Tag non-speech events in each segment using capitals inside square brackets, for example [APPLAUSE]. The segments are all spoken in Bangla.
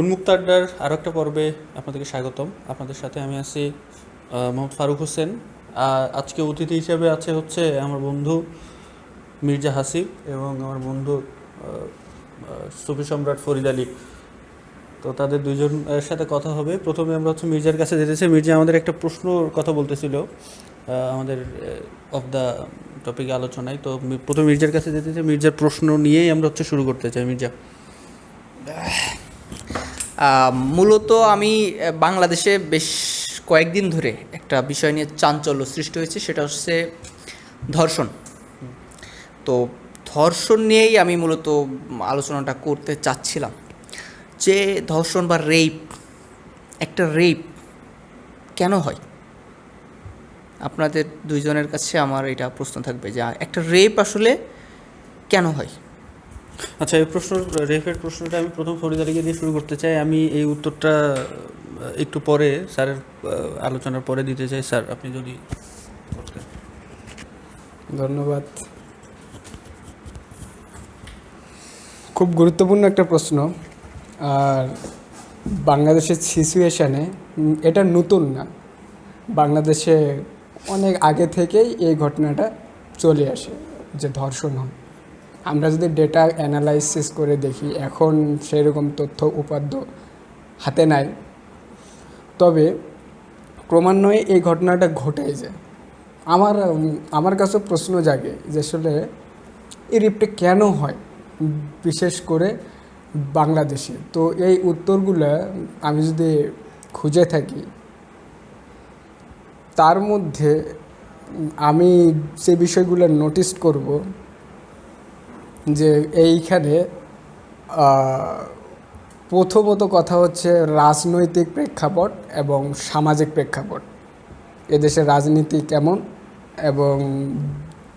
উন্মুক্ত আড্ডার আরও একটা পর্বে আপনাদেরকে স্বাগতম। আপনাদের সাথে আমি আছি মোহাম্মদ ফারুক হোসেন। আজকে অতিথি হিসেবে আছে হচ্ছে আমার বন্ধু মির্জা হাসিব এবং আমার বন্ধু সুফি সম্রাট ফরিদ আলী। তো তাদের দুইজনের সাথে কথা হবে। প্রথমে আমরা হচ্ছে মির্জার কাছে যেতেছি মির্জা আমাদের একটা প্রশ্নর কথা বলতেছিল আমাদের অফ দ্য টপিক আলোচনায়। তো প্রথমে মির্জার কাছে যেতেছি মির্জার প্রশ্ন নিয়েই আমরা হচ্ছে শুরু করতে চাই। মির্জা। মূলত আমি বাংলাদেশে বেশ কয়েকদিন ধরে একটা বিষয় নিয়ে চাঞ্চল্য সৃষ্টি হয়েছে, সেটা হচ্ছে ধর্ষণ। তো ধর্ষণ নিয়েই আমি মূলত আলোচনাটা করতে চাচ্ছিলাম যে ধর্ষণ বা রেপ একটা রেপ কেন হয়? আপনাদের দুইজনের কাছে আমার এটা প্রশ্ন থাকবে যে একটা রেপ আসলে কেন হয়? আচ্ছা এই প্রশ্ন রেফের প্রশ্নটা আমি প্রথম ফরিদ আলীকে দিয়ে শুরু করতে চাই। আমি এই উত্তরটা একটু পরে স্যারের আলোচনার পরে দিতে চাই। স্যার, আপনি যদি ধন্যবাদ। খুব গুরুত্বপূর্ণ একটা প্রশ্ন। আর বাংলাদেশের সিচুয়েশানে এটা নতুন না। বাংলাদেশে অনেক আগে থেকেই এই ঘটনাটা চলে আসে, যে ধর্ষণ হয়। আমরা যদি ডেটা অ্যানালাইসিস করে দেখি, এখন সেরকম তথ্য উপাদ্য হাতে নাই। তবে ক্রমান্বয়ে এই ঘটনাটা ঘটে যায় আমার আমার কাছে প্রশ্ন জাগে যে আসলে এই রিপটা কেন হয়, বিশেষ করে বাংলাদেশে? তো এই উত্তরগুলো আমি যদি খুঁজে থাকি, তার মধ্যে আমি যে বিষয়গুলো নোটিস করব যে এইখানে প্রথমত কথা হচ্ছে রাজনৈতিক প্রেক্ষাপট এবং সামাজিক প্রেক্ষাপট। এদেশের রাজনীতি কেমন এবং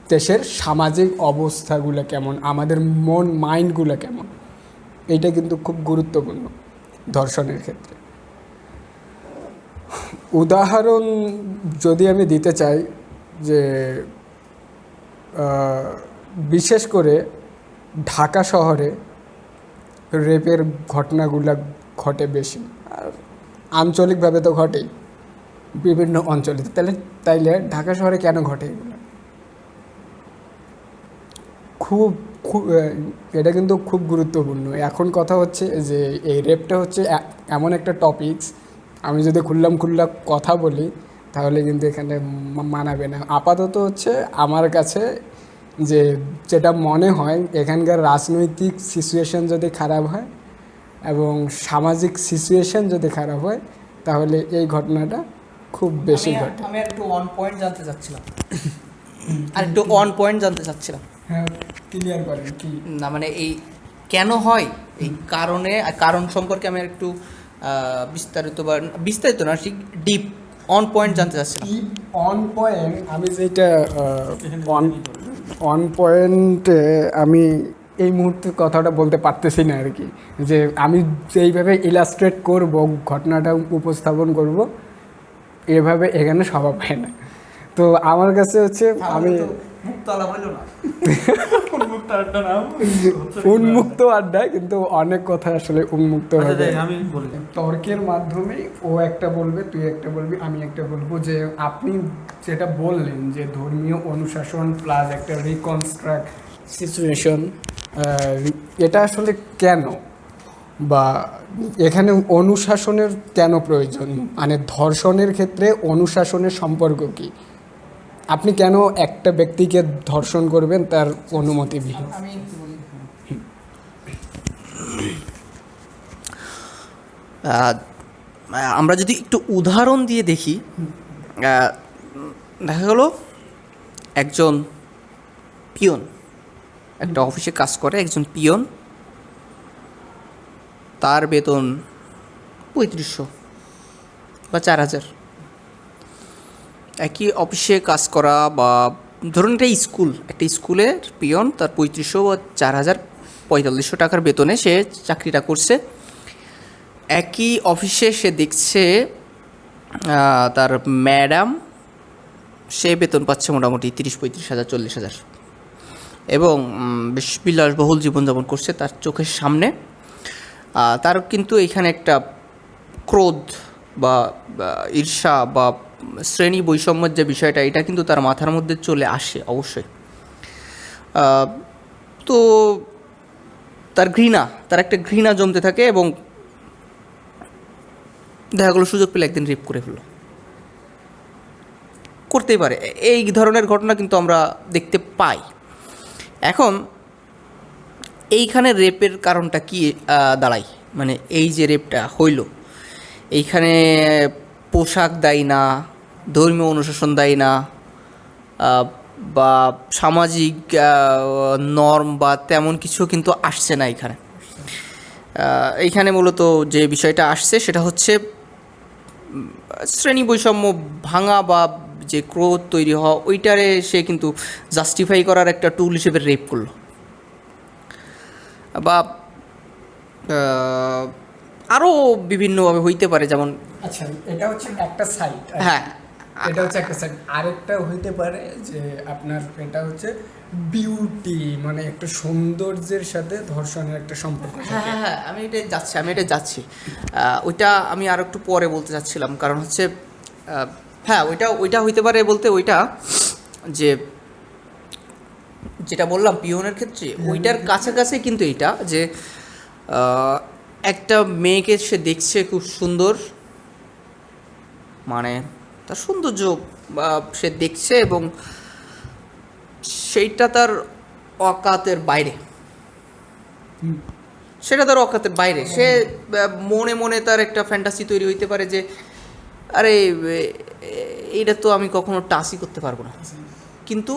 দেশের সামাজিক অবস্থাগুলো কেমন, আমাদের মন, মাইন্ডগুলো কেমন, এইটা কিন্তু খুব গুরুত্বপূর্ণ ধর্ষণের ক্ষেত্রে। উদাহরণ যদি আমি দিতে চাই যে বিশেষ করে ঢাকা শহরে রেপের ঘটনাগুলো ঘটে বেশি। আর আঞ্চলিকভাবে তো ঘটেই, বিভিন্ন অঞ্চলে তাহলে, তাইলে ঢাকা শহরে কেন ঘটে এগুলো? খুব খুব এটা কিন্তু খুব গুরুত্বপূর্ণ। এখন কথা হচ্ছে যে, এই রেপটা হচ্ছে এমন একটা টপিকস আমি যদি খুললাম খুল্লা কথা বলি, তাহলে কিন্তু এখানে মানাবে না। আপাতত হচ্ছে আমার কাছে যে যেটা মনে হয় এখানকার রাজনৈতিক সিচুয়েশন যদি খারাপ হয় এবং সামাজিক সিচুয়েশন যদি খারাপ হয় তাহলে এই ঘটনাটা খুব বেশি ঘটে। আমি একটু অন পয়েন্ট জানতে চাচ্ছিলাম। আর একটু অন পয়েন্ট জানতে চাচ্ছিলাম। হ্যাঁ ক্লিয়ার করেন কি? না মানে এই কেন হয়? এই কারণে কারণ সম্পর্কে আমি একটু বিস্তারিত বা বিস্তারিত না ঠিক ডিপ অন পয়েন্ট জানতে চাচ্ছিলাম। অন পয়েন্ট আমি যেটা অন অন পয়েন্টে আমি এই মুহূর্তে কথাটা বলতে পারতেছি না আর কি। যে আমি যেইভাবে ইলাস্ট্রেট করব ঘটনাটা উপস্থাপন করব এভাবে এখানে সভা পায় না। তো আমার কাছে হচ্ছে আমি [LAUGHS] [LAUGHS] উন্মুক্ত আড্ডা কিন্তু অনেক কথা আসলে উন্মুক্ত আচ্ছা, হবে আমি বলি। তর্কের মাধ্যমে ও একটা বলবে তুই একটা বলবি আমি একটা বলব। যে আপনি যেটা বললেন যে ধর্মীয় অনুশাসন প্লাস একটা রিকনস্ট্রাক্ট সিচুয়েশন এটা আসলে কেন? বা এখানে অনুশাসনের কেন প্রয়োজন? মানে ধর্ষণের ক্ষেত্রে অনুশাসনের সম্পর্ক কি? আপনি কেন একটা ব্যক্তিকে ধর্ষণ করবেন তার অনুমতিবিহীন আমি একটু বলি। আহ, আমরা যদি একটু উদাহরণ দিয়ে দেখি দেখা গেল একজন পিয়ন একটা অফিসে কাজ করে একজন পিয়ন তার বেতন পঁয়ত্রিশশো বা চার হাজার একই অফিসে কাজ করা বা ধরুন একটা স্কুল, একটা স্কুলের পিয়ন তার পঁয়ত্রিশশো বা চার হাজার পঁয়তাল্লিশশো টাকার বেতনে সে চাকরিটা করছে। একই অফিসে সে দেখছে তার ম্যাডাম, সে বেতন পাচ্ছে মোটামুটি তিরিশ, পঁয়ত্রিশ হাজার, চল্লিশ হাজার। এবং বেশ বিলাসবহুল জীবনযাপন করছে তার চোখের সামনে। তার কিন্তু এখানে একটা ক্রোধ বা ঈর্ষা বা শ্রেণি বৈষম্যের যে বিষয়টা, এটা কিন্তু তার মাথার মধ্যে চলে আসে অবশ্যই। তো তার ঘৃণা, তার একটা ঘৃণা জমতে থাকে এবং দেখা গেলো সুযোগ পেলে একদিন রেপ করে ফেলল। করতেই পারে। এই ধরনের ঘটনা কিন্তু আমরা দেখতে পাই। এখন এইখানে রেপের কারণটা কি দাঁড়ায় মানে এই যে রেপটা হইল এইখানে পোশাক দেয় না, ধর্মীয় অনুশাসন দেয় না বা সামাজিক নর্ম বা তেমন কিছু কিন্তু আসছে না এখানে এইখানে মূলত যে বিষয়টা আসছে সেটা হচ্ছে শ্রেণি বৈষম্য ভাঙা বা যে ক্রোধ তৈরি হওয়া, ওইটারে সে কিন্তু জাস্টিফাই করার একটা টুল হিসেবে রেপ করল। বা আরও বিভিন্নভাবে হইতে পারে যেমন আচ্ছা এটা হচ্ছে একটা সাইড হ্যাঁ। এটা হচ্ছে একটা সাইড আরেকটা হইতে পারে যে আপনার এটা হচ্ছে বিউটি মানে একটা সৌন্দর্যের সাথে ধর্ষণের একটা সম্পর্ক হ্যাঁ হ্যাঁ হ্যাঁ আমি এটা যাচ্ছি আমি এটা যাচ্ছি। ওইটা আমি আর একটু পরে বলতে চাচ্ছিলাম কারণ হচ্ছে হ্যাঁ ওইটা ওইটা হইতে পারে বলতে ওইটা যে যেটা বললাম পিওনের ক্ষেত্রে ওইটার কাছাকাছি কিন্তু এইটা যে একটা মেয়েকে সে দেখছে খুব সুন্দর। মানে তার সৌন্দর্য সে দেখছে এবং সেইটা তার অকাতের বাইরে। সেটা তার অকাতের বাইরে। সে মনে মনে তার একটা ফ্যান্টাসি তৈরি হইতে পারে যে আরে এইটা তো আমি কখনো টাচই করতে পারব না। কিন্তু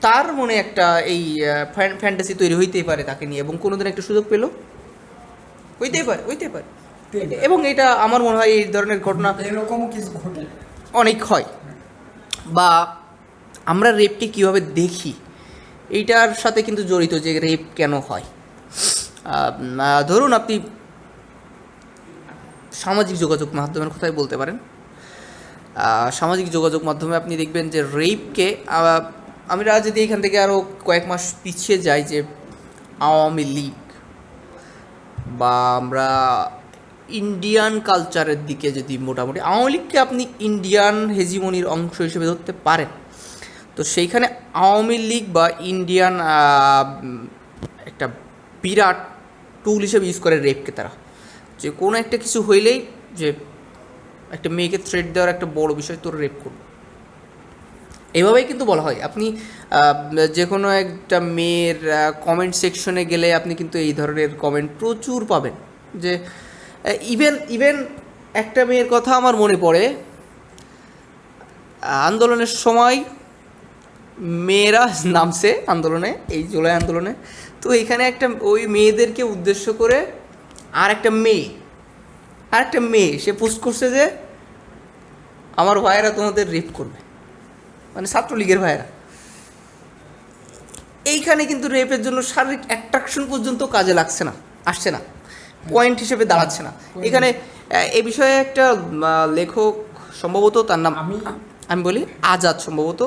তার মনে একটা এই ফ্যান্টাসি তৈরি হইতেই পারে তাকে নিয়ে এবং কোনোদিন একটা সুযোগ পেল। হইতেই পারে হইতেই পারে। এবং এটা আমার মনে হয় এই ধরনের ঘটনা এরকমও কিছু ঘটে। অনেক হয়। বা আমরা রেপকে কীভাবে দেখি এইটার সাথে কিন্তু জড়িত যে রেপ কেন হয়। ধরুন আপনি সামাজিক যোগাযোগ মাধ্যমের কথাই বলতে পারেন। সামাজিক যোগাযোগ মাধ্যমে আপনি দেখবেন যে রেপকে আমরা যদি এখান থেকে আরও কয়েক মাস পিছিয়ে যাই যে আওয়ামী লীগ বা আমরা ইন্ডিয়ান কালচারের দিকে যদি মোটামুটি, আওয়ামী লীগকে আপনি ইন্ডিয়ান হেজিমনির অংশ হিসেবে ধরতে পারেন। তো সেইখানে আওয়ামী লীগ বা ইন্ডিয়ান একটা বিরাট টুল হিসেবে ইউজ করে রেপকে তারা। যে কোনো একটা কিছু হইলেই যে একটা মেয়েকে থ্রেড দেওয়ার একটা বড় বিষয় তোর রেপ করবে। এভাবেই কিন্তু বলা হয়। আপনি যে কোনো একটা মেয়ের কমেন্ট সেকশনে গেলে আপনি কিন্তু এই ধরনের কমেন্ট প্রচুর পাবেন। যে ইভেন ইভেন একটা মেয়ের কথা আমার মনে পড়ে আন্দোলনের সময় মেয়েরা নামছে আন্দোলনে, এই জুলাই আন্দোলনে। তো এখানে একটা ওই মেয়েদেরকে উদ্দেশ্য করে আর একটা মেয়ে, আর একটা মেয়ে, সে পোস্ট করছে যে, আমার ভাইয়েরা তোমাদের রেপ করবে। মানে ছাত্রলীগের ভাইয়েরা। এইখানে কিন্তু রেপের জন্য শারীরিক অ্যাট্রাকশন পর্যন্ত কাজে লাগছে না আসছে না। পয়েন্ট হিসেবে দাঁড়াচ্ছে না। এখানে এ বিষয়ে একটা লেখক সম্ভবত তার নাম আমি আমি বলি আজাদ সম্ভবত।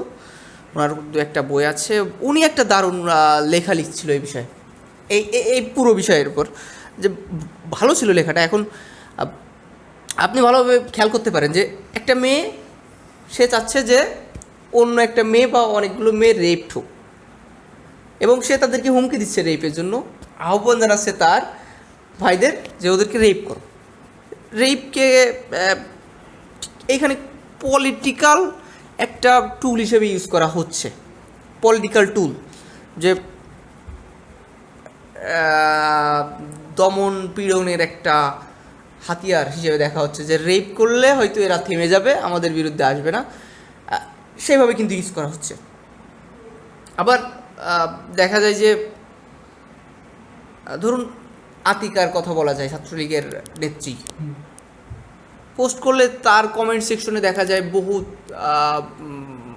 ওনার দু একটা বই আছে। উনি একটা দারুণ লেখা লিখছিল এই বিষয়ে। এই এই- এই পুরো বিষয়ের উপর। যে ভালো ছিল লেখাটা। এখন আপনি ভালোভাবে খেয়াল করতে পারেন যে একটা মেয়ে সে চাচ্ছে যে অন্য একটা মেয়ে বা অনেকগুলো মেয়ে রেপ হোক এবং সে তাদেরকে হুমকি দিচ্ছে রেপের জন্য। আহ্বান জানাচ্ছে তার ভাইদের যে ওদেরকে রেপ করো। রেপকে এইখানে পলিটিক্যাল একটা টুল হিসেবে ইউজ করা হচ্ছে। পলিটিক্যাল টুল যে দমন পীড়নের একটা হাতিয়ার হিসেবে দেখা হচ্ছে যে রেপ করলে হয়তো এরা থেমে যাবে, আমাদের বিরুদ্ধে আসবে না। সেইভাবে কিন্তু ইউজ করা হচ্ছে। আবার দেখা যায় যে ধরুন আতিকার কথা বলা যায় ছাত্রলীগের নেত্রী। পোস্ট করলে তার কমেন্ট সেকশনে দেখা যায় উম,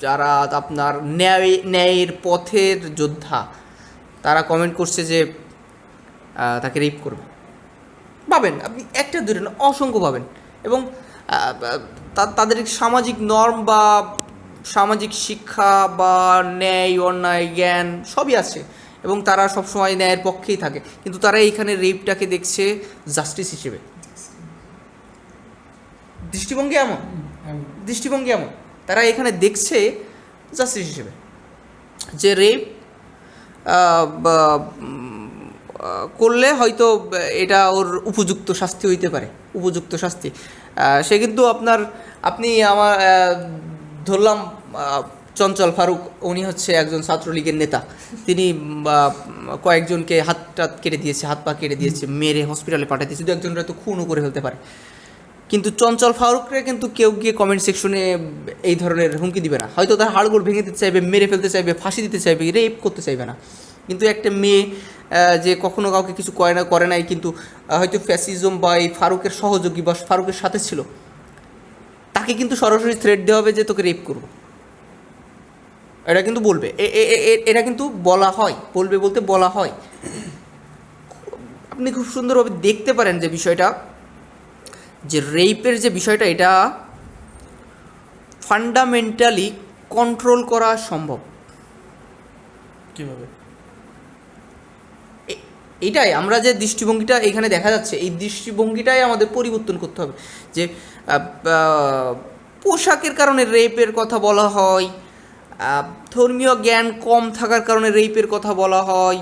যারা আপনার ন্যায় ন্যায়ের পথের যোদ্ধা তারা কমেন্ট করছে যে তাকে রেপ করবে। পাবেন আপনি একটা না অসংখ্য পাবেন। এবং তাদের সামাজিক নর্ম বা সামাজিক শিক্ষা বা ন্যায়, অন্যায়, জ্ঞান সবই আছে এবং তারা সবসময় ন্যায়ের পক্ষেই থাকে। কিন্তু তারা এইখানে রেপটাকে দেখছে জাস্টিস হিসেবে। দৃষ্টিভঙ্গি এমন? দৃষ্টিভঙ্গি এমন। তারা এখানে দেখছে জাস্টিস হিসেবে। যে রেপ করলে হয়তো এটা ওর উপযুক্ত শাস্তি হইতে পারে। উপযুক্ত শাস্তি। সে কিন্তু আপনার, আপনি আমার ধরলাম চঞ্চল ফারুক, উনি হচ্ছে একজন ছাত্রলীগের নেতা। তিনি কয়েকজনকে হাত টাত কেটে দিয়েছে, হাত পা কেটে দিয়েছে, মেরে হসপিটালে পাঠিয়ে দিয়েছে। দু একজনরা তো খুনও করে ফেলতে পারে। কিন্তু চঞ্চল ফারুকরে কিন্তু কেউ গিয়ে কমেন্ট সেকশনে এই ধরনের হুমকি দিবে না। হয়তো তার হাড়গোড় ভেঙে দিতে চাইবে, মেরে ফেলতে চাইবে, ফাঁসি দিতে চাইবে রেপ করতে চাইবে না। কিন্তু একটা মেয়ে যে কখনো কাউকে কিছু করে না, করে নাই, কিন্তু হয়তো ফ্যাসিজম বা এই ফারুকের সহযোগী বা ফারুকের সাথে ছিল। তাকে কিন্তু সরাসরি থ্রেট দেওয়া হবে যে তোকে রেপ করব। এটা কিন্তু বলবে। এটা কিন্তু বলা হয়। বলবে বলতে বলা হয়। আপনি খুব সুন্দরভাবে দেখতে পারেন যে বিষয়টা, যে রেপের যে বিষয়টা, এটা ফান্ডামেন্টালি কন্ট্রোল করা সম্ভব। কীভাবে? এটাই, আমরা যে দৃষ্টিভঙ্গিটা এখানে দেখা যাচ্ছে, এই দৃষ্টিভঙ্গিটাই আমাদের পরিবর্তন করতে হবে। যে পোশাকের কারণে রেপের কথা বলা হয় ধর্মীয় জ্ঞান কম থাকার কারণে রেপের কথা বলা হয়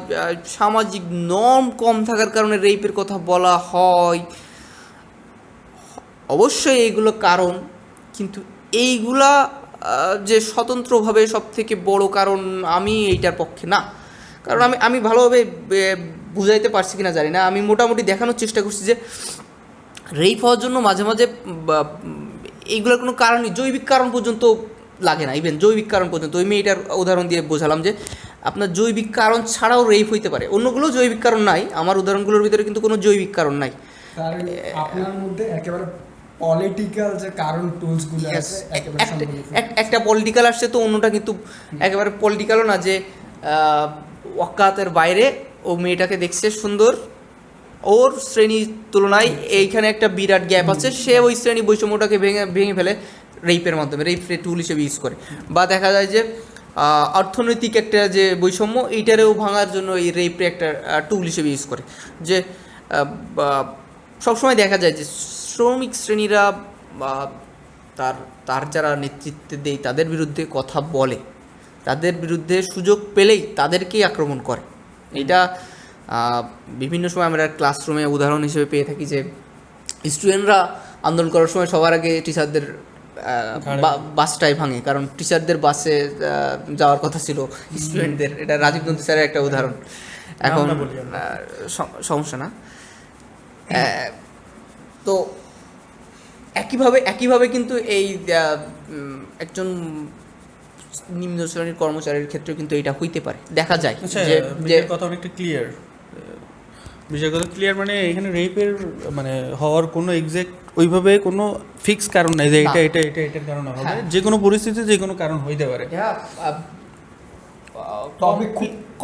সামাজিক নর্ম কম থাকার কারণে রেপের কথা বলা হয়। অবশ্যই এইগুলো কারণ, কিন্তু এইগুলা যে স্বতন্ত্রভাবে সব থেকে বড় কারণ আমি এইটার পক্ষে না। কারণ আমি আমি ভালোভাবে বুঝাইতে পারছি কিনা জানি না। আমি মোটামুটি দেখানোর চেষ্টা করছি যে রেপ হওয়ার জন্য মাঝে মাঝে এইগুলোর কোনো কারণই জৈবিক কারণ পর্যন্ত লাগে না ইভেন জৈবিক কারণ পর্যন্ত। ওই মেয়েটার উদাহরণ দিয়ে বোঝালাম যে আপনার জৈবিক কারণ ছাড়াও রেপ হইতে পারে। অন্যগুলো জৈবিক কারণ নাই আমার উদাহরণগুলোর ভিতরে কিন্তু কোনো জৈবিক কারণ নাই। আপনার মধ্যে একেবারে পলিটিক্যাল যে কারণ আছে একটা- পলিটিক্যাল আসছে তো অন্যটা কিন্তু একেবারে পলিটিক্যালও না যে আহ, ওয়াক্কাতের বাইরে ও মেয়েটাকে দেখছে সুন্দর। ওর শ্রেণির তুলনায় এইখানে একটা বিরাট গ্যাপ আছে। সে ওই শ্রেণি বৈষম্যটাকে ভেঙে ভেঙে ফেলে রেপের মাধ্যমে রেপ টুল হিসেবে ইউজ করে। বা দেখা যায় যে অর্থনৈতিক একটা যে বৈষম্য, এইটারেও ভাঙার জন্য এই রেপে একটা টুল হিসেবে ইউজ করে। যে সবসময় দেখা যায় যে শ্রমিক শ্রেণীরা, বা, তার তার যারা নেতৃত্বে দেয়, তাদের বিরুদ্ধে কথা বলে। তাদের বিরুদ্ধে সুযোগ পেলেই তাদেরকেই আক্রমণ করে। এটা বিভিন্ন সময় আমরা ক্লাসরুমে উদাহরণ হিসেবে পেয়ে থাকি যে স্টুডেন্টরা আন্দোলন করার সময় সবার আগে টিচারদের বাসটাই ভাঙে। কারণ টিচারদের বাসে যাওয়ার কথা ছিল স্টুডেন্টদের এটা রাজীব নন্দী স্যারের একটা উদাহরণ। এখন সমস্যা না। তো একইভাবে একইভাবে কিন্তু এই একজন নিম্ন শ্রেণির কর্মচারীর ক্ষেত্রে কিন্তু এটা হইতে পারে। দেখা যায় আচ্ছা যে কথা অনেকটা ক্লিয়ার বিষয়ের কথা ক্লিয়ার মানে এখানে রেপের মানে হওয়ার কোনো এক্সাক্ট ওইভাবে কোনো ফিক্স কারণ নাই যে এটা এটা এটা এটার কারণে হবে। হ্যাঁ। যে কোনো পরিস্থিতিতে যে কোনো কারণ হইতে পারে। তবে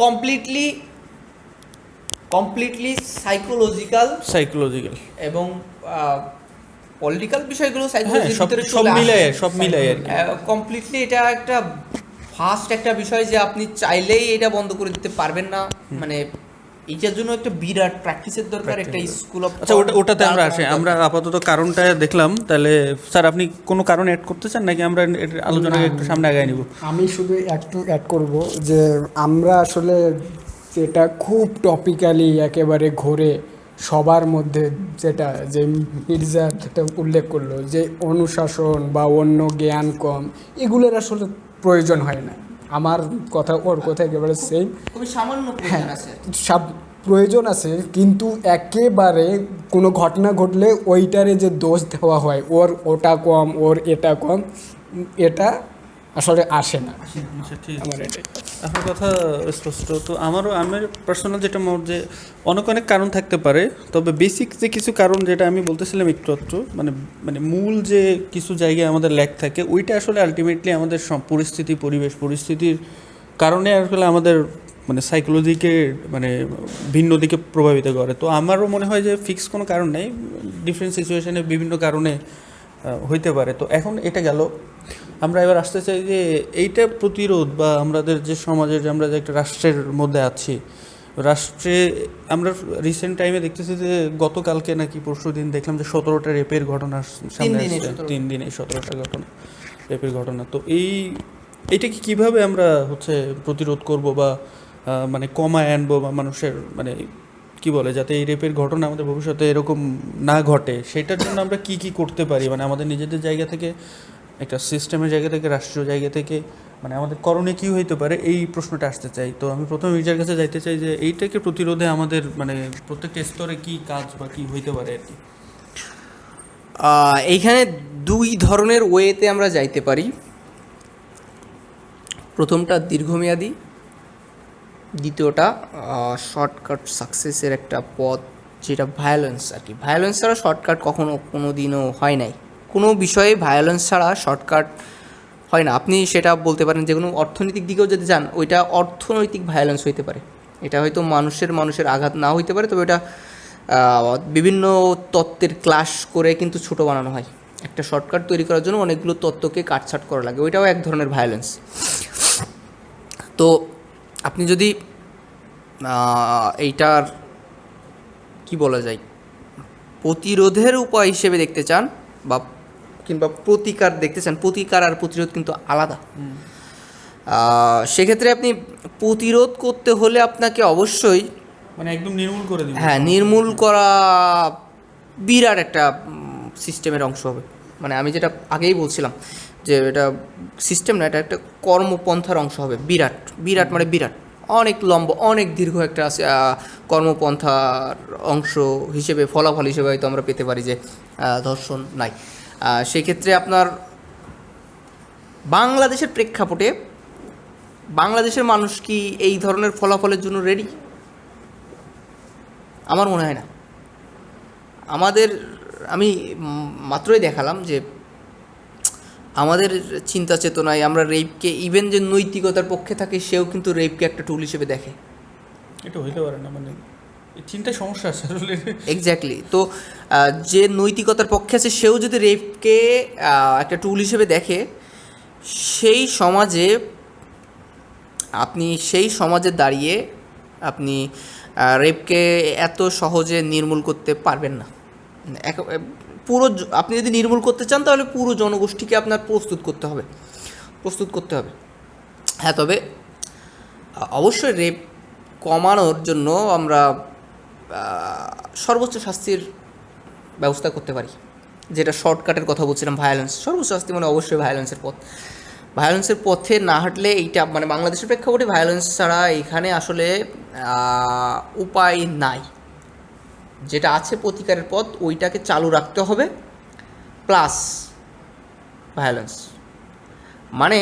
কমপ্লিটলি কমপ্লিটলি সাইকোলজিক্যাল সাইকোলজিক্যাল এবং পলিটিক্যাল বিষয়গুলো হ্যাঁ সব ভিতরে সব মিলাই সব মিলাই আর কমপ্লিটলি এটা একটা ফার্স্ট একটা বিষয় যে আপনি চাইলেই এটা বন্ধ করে দিতে পারবেন না। মানে এইটার জন্য একটা বিরাট প্র্যাকটিসের দরকার একটা স্কুল অফ আচ্ছা ওটা ওটাতে আমরা আসি। আমরা আপাতত কারণটা দেখলাম। তাহলে স্যার আপনি কোনো কারণ অ্যাড করতে চান? নাকি আমরা আলোচনাকে একটু সামনে আগায় নিব? আমি শুধু একটু অ্যাড করব যে আমরা আসলে যেটা খুব টপিক্যালি একেবারে ঘোরে সবার মধ্যে যেটা যে মির্জা যেটা উল্লেখ করল যে অনুশাসন বা অন্য জ্ঞান কম এগুলোর আসলে প্রয়োজন হয় না। আমার কথা ওর কথা একেবারে সেম সামান্য হ্যাঁ সব প্রয়োজন আছে কিন্তু একেবারে কোনো ঘটনা ঘটলে ওইটারে যে দোষ দেওয়া হয় ওর ওটা কম ওর এটা কম এটা আসলে আসে না। আচ্ছা আমার এটাই। আপনার কথা স্পষ্ট। তো আমারও আমার পার্সোনাল যেটা মত যে অনেক অনেক কারণ থাকতে পারে তবে বেসিক যে কিছু কারণ যেটা আমি বলতেছিলাম একটু একটু মানে মানে মূল যে কিছু জায়গায় আমাদের ল্যাক থাকে ওইটা আসলে আলটিমেটলি আমাদের সব পরিস্থিতি পরিবেশ পরিস্থিতির কারণে আসলে আমাদের মানে সাইকোলজিকে মানে ভিন্ন দিকে প্রভাবিত করে। তো আমারও মনে হয় যে ফিক্স কোনো কারণ নেই ডিফারেন্ট সিচুয়েশনে বিভিন্ন কারণে হইতে পারে। তো এখন এটা গেল। আমরা এবার আসতে চাই যে এইটা প্রতিরোধ বা আমাদের যে সমাজের যে আমরা যে একটা রাষ্ট্রের মধ্যে আছি রাষ্ট্রে আমরা রিসেন্ট টাইমে দেখতেছি যে গতকালকে নাকি পরশু দিন দেখলাম যে সতেরোটা রেপের ঘটনা সামনে আসছে। 17 তিন দিনে সতেরোটা ঘটনা রেপের ঘটনা। তো এই এটাকে কীভাবে আমরা হচ্ছে প্রতিরোধ করব বা মানে কমায় আনব বা মানুষের মানে কি বলে যাতে এই রেপের ঘটনা আমাদের ভবিষ্যতে এরকম না ঘটে সেটার জন্য আমরা কি কি করতে পারি? মানে আমাদের নিজেদের জায়গা থেকে একটা সিস্টেমের জায়গা থেকে, রাষ্ট্রীয় জায়গা থেকে মানে আমাদের করণে কী হইতে পারে, এই প্রশ্নটা আসতে চাই। তো আমি প্রথমে মির্জার কাছে যাইতে চাই যে, এইটাকে প্রতিরোধে আমাদের মানে প্রত্যেকটা স্তরে কি কাজ বা কী হইতে পারে আর কি? এইখানে দুই ধরনের ওয়েতে আমরা যাইতে পারি। প্রথমটা দীর্ঘমেয়াদী, দ্বিতীয়টা শর্টকাট সাকসেসের একটা পথ, যেটা ভায়োলেন্স আর কি। ভায়োলেন্স ছাড়া শর্টকাট কখনো কোনো দিনও হয় নাই। কোনো বিষয়ে ভায়োলেন্স ছাড়া শর্টকাট হয় না। আপনি সেটা বলতে পারেন যে কোনো অর্থনৈতিক দিকেও যদি যান ওইটা অর্থনৈতিক ভায়োলেন্স হইতে পারে। এটা হয়তো মানুষের মানুষের আঘাত না হইতে পারে তবে আহ, বিভিন্ন তত্ত্বের ক্লাস করে কিন্তু ছোট বানানো হয়। একটা শর্টকাট তৈরি করার জন্য অনেকগুলো তত্ত্বকে কাটছাট করা লাগে ওইটাও এক ধরনের ভায়োলেন্স তো আপনি যদি এইটার কি বলা যায় প্রতিরোধের উপায় হিসেবে দেখতে চান বা কিংবা প্রতিকার দেখতে চান প্রতিকার আর প্রতিরোধ কিন্তু আলাদা। সেক্ষেত্রে আপনি প্রতিরোধ করতে হলে আপনাকে অবশ্যই মানে একদম নির্মূল করে দিবে হ্যাঁ নির্মূল করা বিরাট একটা সিস্টেমের অংশ হবে। মানে আমি যেটা আগেই বলছিলাম যে এটা সিস্টেম না এটা একটা কর্মপন্থার অংশ হবে বিরাট বিরাট মানে বিরাট। অনেক লম্বা অনেক দীর্ঘ একটা আছে, কর্মপন্থার অংশ হিসেবে ফলাফল হিসেবে হয়তো আমরা পেতে পারি যে ধর্ষণ নাই। সেক্ষেত্রে আপনার বাংলাদেশের প্রেক্ষাপটে বাংলাদেশের মানুষ কি এই ধরনের ফলাফলের জন্য রেডি আমার মনে হয় না। আমাদের, আমি মাত্রই দেখালাম যে আমাদের চিন্তা চেতনায় আমরা রেপকে ইভেন যে নৈতিকতার পক্ষে থাকে, সেও কিন্তু রেপকে একটা টুল হিসেবে দেখে। এটা হইতে পারে না মানে চিন্তায় সমস্যা আছে এক্স্যাক্টলি তো যে নৈতিকতার পক্ষে আছে, সেও যদি রেপকে একটা টুল হিসেবে দেখে, সেই সমাজে আপনি সেই সমাজে দাঁড়িয়ে আপনি রেপকে এত সহজে নির্মূল করতে পারবেন না। পুরো আপনি যদি নির্মূল করতে চান, তাহলে পুরো জনগোষ্ঠীকে আপনার প্রস্তুত করতে হবে। প্রস্তুত করতে হবে। হ্যাঁ তবে অবশ্যই রেপ কমানোর জন্য আমরা সর্বোচ্চ শাস্তির ব্যবস্থা করতে পারি। যেটা শর্টকাটের কথা বলছিলাম ভায়োলেন্স সর্বোচ্চ শাস্তি মানে অবশ্যই ভায়োলেন্সের পথ। ভায়োলেন্সের পথে না হাঁটলে এইটা মানে বাংলাদেশের প্রেক্ষাপটে ভায়োলেন্স ছাড়া এখানে আসলে উপায় নাই। যেটা আছে প্রতিকারের পথ, ওইটাকে চালু রাখতে হবে। প্লাস ভায়োলেন্স মানে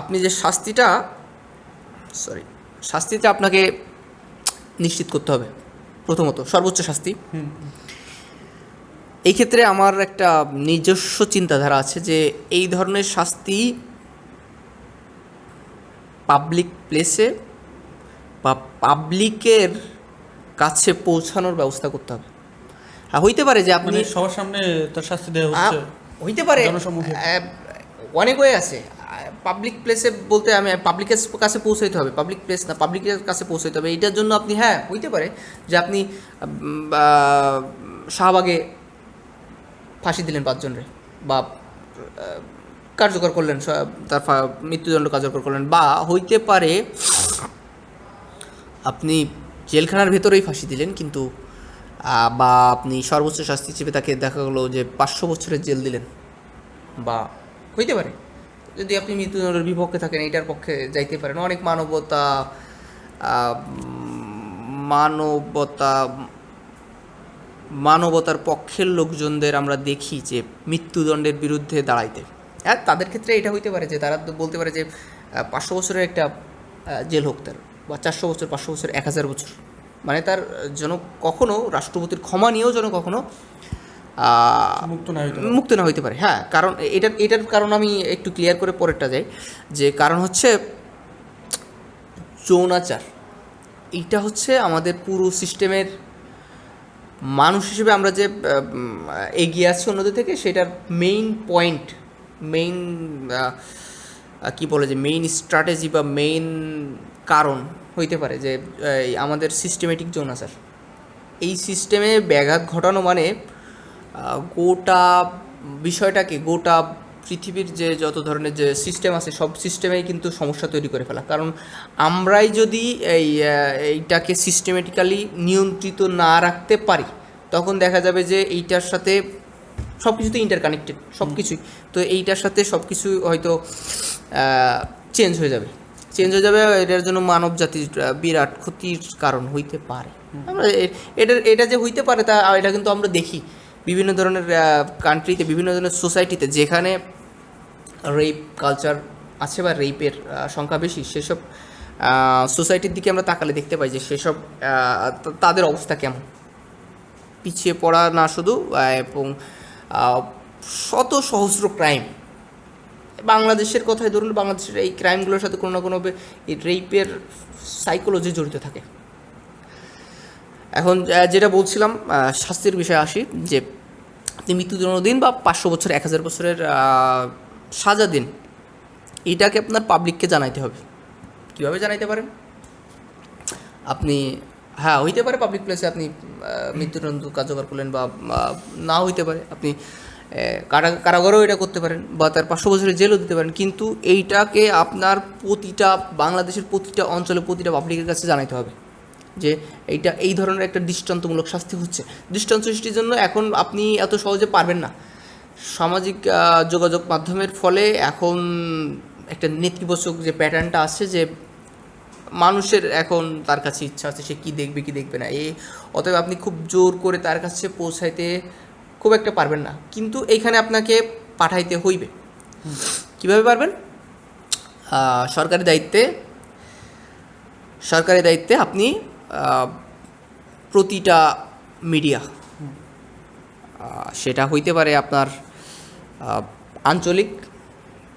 আপনি যে শাস্তিটা সরি শাস্তিটা আপনাকে নিশ্চিত করতে হবে প্রথমত সর্বোচ্চ শাস্তি। এই ক্ষেত্রে আমার একটা নিজস্ব চিন্তাধারা আছে যে এই ধরনের শাস্তি পাবলিক প্লেসে বা পাবলিকের কাছে পৌঁছানোর ব্যবস্থা করতে হবে। হইতে পারে যে আপনি মানে সবার সামনে তার শাস্তি দেওয়া হচ্ছে হইতে পারে অনেক ওয়ে আছে। পাবলিক প্লেসে বলতে আমি পাবলিকের কাছে পৌঁছাইতে হবে। পাবলিক প্লেস না পাবলিকের কাছে পৌঁছাইতে হবে। এইটার জন্য আপনি হ্যাঁ হইতে পারে যে আপনি শাহবাগে ফাঁসি দিলেন পাঁচজনরে বা কার্যকর করলেন তার মৃত্যুদণ্ড কার্যকর করলেন বা হইতে পারে আপনি জেলখানার ভেতরেই ফাঁসি দিলেন কিন্তু বা আপনি সর্বোচ্চ শাস্তি হিসেবে তাকে দেখা গেলো যে পাঁচশো বছরের জেল দিলেন বা হইতে পারে। যদি আপনি মৃত্যুদণ্ডের বিপক্ষে থাকেন এটার পক্ষে যাইতে পারেন। অনেক মানবতা মানবতা মানবতার পক্ষের লোকজনদের আমরা দেখি যে মৃত্যুদণ্ডের বিরুদ্ধে দাঁড়াইতে। হ্যাঁ তাদের ক্ষেত্রে এটা হইতে পারে যে তারা বলতে পারে যে পাঁচশো বছরের একটা জেল হোক তার বা চারশো বছর পাঁচশো বছর এক হাজার বছর। মানে তার যেন কখনও রাষ্ট্রপতির ক্ষমা নিয়েও যেন কখনো আহ, মুক্ত না হইতে পারে। মুক্ত না হইতে পারে হ্যাঁ কারণ এটার এটার কারণ আমি একটু ক্লিয়ার করে পরেরটা যাই যে কারণ হচ্ছে যৌনাচার এইটা হচ্ছে আমাদের পুরো সিস্টেমের মানুষ হিসেবে আমরা যে এগিয়ে আছি অন্যদের থেকে সেটার মেইন পয়েন্ট মেইন কি বলে যে মেইন স্ট্র্যাটেজি বা মেইন কারণ হইতে পারে যে আমাদের সিস্টেমেটিক স্যার এই সিস্টেমে ব্যাঘাত ঘটানো মানে গোটা বিষয়টাকে গোটা পৃথিবীর যে যত ধরনের যে সিস্টেম আছে সব সিস্টেমেই কিন্তু সমস্যা তৈরি করে ফেলা। কারণ আমরাই যদি এই এইটাকে সিস্টেমেটিক্যালি নিয়ন্ত্রিত না রাখতে পারি তখন দেখা যাবে যে এইটার সাথে সব কিছুতে ইন্টারকানেক্টেড সব কিছুই তো এইটার সাথে সব কিছু হয়তো চেঞ্জ হয়ে যাবে। চেঞ্জ হয়ে যাবে এটার জন্য মানব জাতির বিরাট ক্ষতির কারণ হইতে পারে। আমরা এটা এটা যে হইতে পারে তা এটা কিন্তু আমরা দেখি। বিভিন্ন ধরনের কান্ট্রিতে বিভিন্ন ধরনের সোসাইটিতে যেখানে রেপ কালচার আছে বা রেপের সংখ্যা বেশি, সেসব সোসাইটির দিকে আমরা তাকালে দেখতে পাই যে সেসব তাদের অবস্থা কেমন? পিছিয়ে পড়া না শুধু এবং শত সহস্র ক্রাইম বাংলাদেশের কথাই ধরুন, বাংলাদেশের এই ক্রাইমগুলোর সাথে কোনো না কোনোভাবে এই রেপের সাইকোলজি জড়িত থাকে। এখন যেটা বলছিলাম শাস্তির বিষয়ে আসি, যে আপনি মৃত্যুদণ্ড দিন বা পাঁচশো বছর, এক হাজার বছরের সাজা দিন, এটাকে আপনার পাবলিককে জানাইতে হবে। কীভাবে জানাইতে পারেন? আপনি হ্যাঁ হইতে পারে পাবলিক প্লেসে আপনি মৃত্যুদণ্ড কার্যকর করলেন বা না হইতে পারে, আপনি কারা, কারাগারেও এটা করতে পারেন বা তার পাঁচশো বছরের জেলও দিতে পারেন, কিন্তু এইটাকে আপনার প্রতিটা বাংলাদেশের প্রতিটা অঞ্চলে প্রতিটা পাবলিকের কাছে জানাইতে হবে। যে এইটা, এই ধরনের একটা দৃষ্টান্তমূলক শাস্তি হচ্ছে। দৃষ্টান্ত সৃষ্টির জন্য এখন আপনি এত সহজে পারবেন না। সামাজিক যোগাযোগ মাধ্যমের ফলে এখন একটা নেতিবাচক যে প্যাটার্নটা আসছে যে মানুষের এখন তার কাছে ইচ্ছা আছে, সে কী দেখবে, কি দেখবে না। এই অতএব আপনি খুব জোর করে তার কাছে পৌঁছাইতে খুব একটা পারবেন না। কিন্তু এইখানে আপনাকে পাঠাইতে হইবে। কীভাবে পারবেন? সরকারি দায়িত্বে সরকারি দায়িত্বে আপনি প্রতিটা মিডিয়া। সেটা হইতে পারে আপনার আঞ্চলিক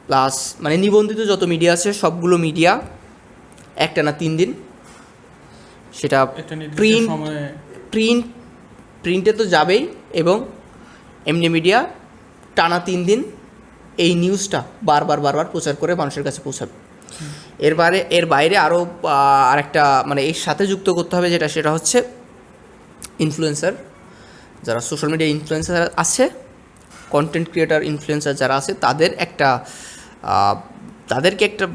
প্লাস মানে নিবন্ধিত যত মিডিয়া আছে সবগুলো মিডিয়া একটা না তিন দিন। সেটা প্রিন্ট প্রিন্ট প্রিন্টে তো যাবেই এবং এমনি মিডিয়া টানা তিন দিন এই নিউজটা বারবার বারবার প্রচার করে মানুষের কাছে পৌঁছাবে। এর বাইরে এর বাইরে আরও আরেকটা মানে এর সাথে যুক্ত করতে হবে যেটা, সেটা হচ্ছে ইনফ্লুয়েন্সার যারা সোশ্যাল মিডিয়া ইনফ্লুয়েন্সার আছে কন্টেন্ট ক্রিয়েটার ইনফ্লুয়েন্সার যারা আছে, তাদের একটা তাদেরকে একটা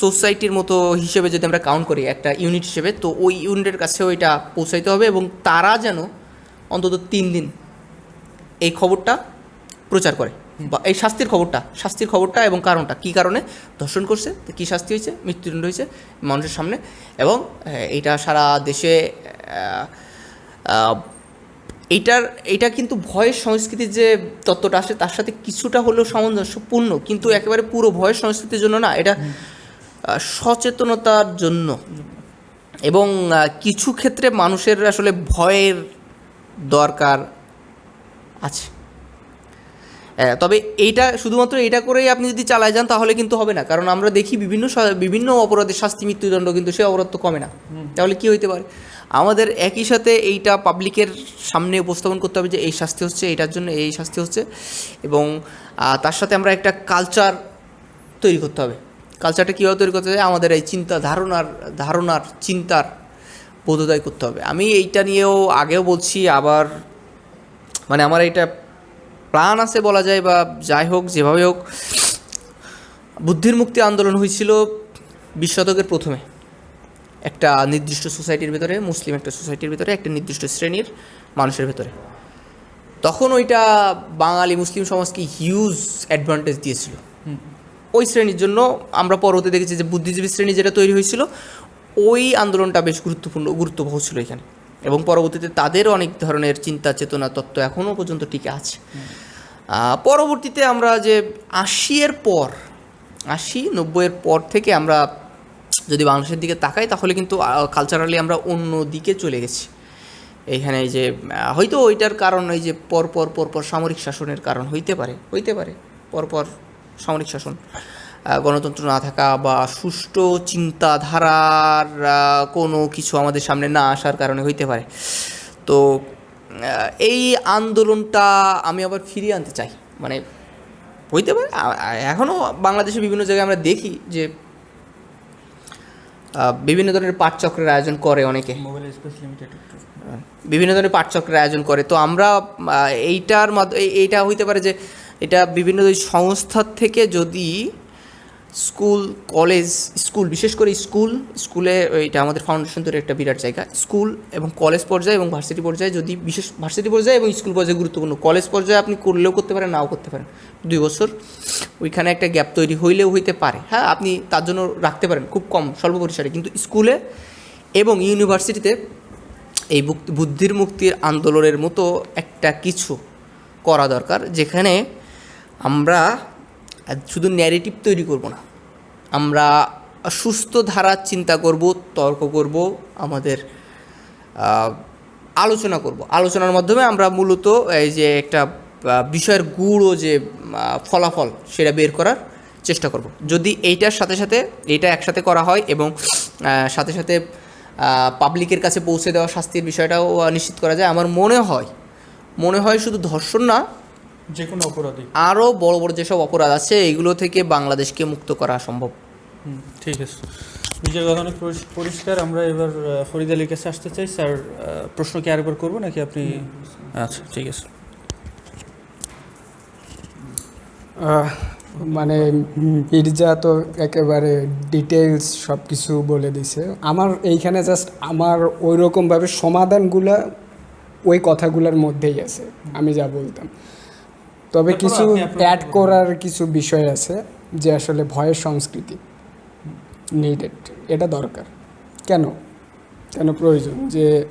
সোসাইটির মতো হিসেবে যদি আমরা কাউন্ট করি, একটা ইউনিট হিসেবে, তো ওই ইউনিটের কাছেও এটা পৌঁছাইতে হবে এবং তারা যেন অন্তত তিন দিন এই খবরটা প্রচার করে। এই শাস্তির খবরটা শাস্তির খবরটা এবং কারণটা কী কারণে? ধর্ষণ করছে কী শাস্তি হয়েছে? মৃত্যুদণ্ড হয়েছে মানুষের সামনে এবং এইটা সারা দেশে এইটার এটা কিন্তু ভয়ের সংস্কৃতির যে তত্ত্বটা আসে তার সাথে কিছুটা হলেও সামঞ্জস্যপূর্ণ কিন্তু একেবারে পুরো ভয়ের সংস্কৃতির জন্য না এটা সচেতনতার জন্য। এবং কিছু ক্ষেত্রে মানুষের আসলে ভয়ের দরকার আছে। তবে এইটা শুধুমাত্র এটা করেই আপনি যদি চালায় যান তাহলে কিন্তু হবে না। কারণ আমরা দেখি বিভিন্ন বিভিন্ন অপরাধের শাস্তি মৃত্যুদণ্ড কিন্তু সে অপরাধ তো কমে না। তাহলে কি হইতে পারে? আমাদের একই সাথে এইটা পাবলিকের সামনে উপস্থাপন করতে হবে যে এই শাস্তি হচ্ছে এইটার জন্য এই শাস্তি হচ্ছে এবং তার সাথে আমরা একটা কালচার তৈরি করতে হবে। কালচারটা কীভাবে তৈরি করতে হবে? আমাদের এই চিন্তা ধারণার ধারণার চিন্তার বোধোদয় করতে হবে। আমি এইটা নিয়েও আগেও বলছি আবার মানে আমার এটা প্ল্যান আছে বলা যায় বা যাই হোক যেভাবে হোক বুদ্ধির মুক্তি আন্দোলন হয়েছিল বিশ শতকের প্রথমে। একটা নির্দিষ্ট সোসাইটির ভেতরে মুসলিম একটা সোসাইটির ভেতরে একটা নির্দিষ্ট শ্রেণির মানুষের ভেতরে। তখন ওইটা বাঙালি মুসলিম সমাজকে হিউজ অ্যাডভান্টেজ দিয়েছিল। ওই শ্রেণির জন্য আমরা পরবর্তী দেখেছি যে বুদ্ধিজীবী শ্রেণি যেটা তৈরি হয়েছিল ওই আন্দোলনটা বেশ গুরুত্বপূর্ণ গুরুত্ববহ ছিল এখানে। এবং পরবর্তীতে তাদেরও অনেক ধরনের চিন্তা, চেতনা, তত্ত্ব এখনও পর্যন্ত টিকে আছে। পরবর্তীতে আমরা যে আশিয়ের পর, আশি, নব্বইয়ের পর থেকে আমরা যদি বাংলাদেশের দিকে তাকাই, তাহলে কিন্তু কালচারালি আমরা অন্য দিকে চলে গেছি। এইখানে যে হয়তো ওইটার কারণ ওই যে পরপর পরপর সামরিক শাসনের কারণ হইতে পারে হইতে পারে, পরপর সামরিক শাসন। গণতন্ত্র না থাকা বা সুষ্ঠু চিন্তাধারার কোনো কিছু আমাদের সামনে না আসার কারণে হইতে পারে। তো এই আন্দোলনটা আমি আবার ফিরিয়ে আনতে চাই। মানে হইতে পারে এখনও বাংলাদেশে বিভিন্ন জায়গায় আমরা দেখি যে বিভিন্ন ধরনের পাঠচক্রের আয়োজন করে অনেকে। বিভিন্ন ধরনের পাঠচক্রের আয়োজন করে। তো আমরা এইটার মাধ্যমে এইটা হইতে পারে যে এটা বিভিন্ন সংস্থার থেকে যদি স্কুল, কলেজ, স্কুল, বিশেষ করে স্কুল, স্কুলে এটা আমাদের ফাউন্ডেশন তৈরি একটা বিরাট জায়গা। স্কুল এবং কলেজ পর্যায়ে এবং ভার্সিটি পর্যায়ে যদি বিশেষ ভার্সিটি পর্যায়ে এবং স্কুল পর্যায়ে গুরুত্বপূর্ণ, কলেজ পর্যায়ে আপনি করলেও করতে পারেন, নাও করতে পারেন। দুই বছর ওইখানে একটা গ্যাপ তৈরি হইলেও হইতে পারে। হ্যাঁ আপনি তার জন্য রাখতে পারেন, খুব কম, স্বল্প পরিসরে। কিন্তু স্কুলে এবং ইউনিভার্সিটিতে এই বুদ্ধির মুক্তির আন্দোলনের মতো একটা কিছু করা দরকার, যেখানে আমরা শুধু ন্যারেটিভ তৈরি করব না। আমরা সুস্থ ধারার চিন্তা করব, তর্ক করব, আমাদের আলোচনা করব। আলোচনার মাধ্যমে আমরা মূলত এই যে একটা বিষয়ের গুড় যে ফলাফল সেটা বের করার চেষ্টা করব। যদি এইটার সাথে সাথে এইটা একসাথে করা হয় এবং সাথে সাথে পাবলিকের কাছে পৌঁছে দেওয়া শাস্তির বিষয়টাও নিশ্চিত করা যায়, আমার মনে হয় মনে হয় শুধু ধর্ষণ না যে কোনো অপরাধী। আরও বড় বড় যেসব অপরাধ আছে এগুলো থেকে বাংলাদেশকে মুক্ত করা সম্ভব। ঠিক আছে। নিজের কথা অনেক পরিষ্কার আমরা এবার ফরিদ আলীর কাছে আসতে চাই। স্যার প্রশ্ন কি আরেকবার করব নাকি আপনি? আচ্ছা ঠিক আছে। মানে মির্জা তো একেবারে ডিটেলস সব কিছু বলে দিছে। আমার এইখানে জাস্ট আমার ওই রকমভাবে সমাধানগুলা ওই কথাগুলোর মধ্যেই আছে আমি যা বলতাম। তবে কিছু অ্যাড করার কিছু বিষয় আছে যে আসলে ভয়ের সংস্কৃতি নিডেড এটা দরকার। কেন? কেন প্রয়োজন? যে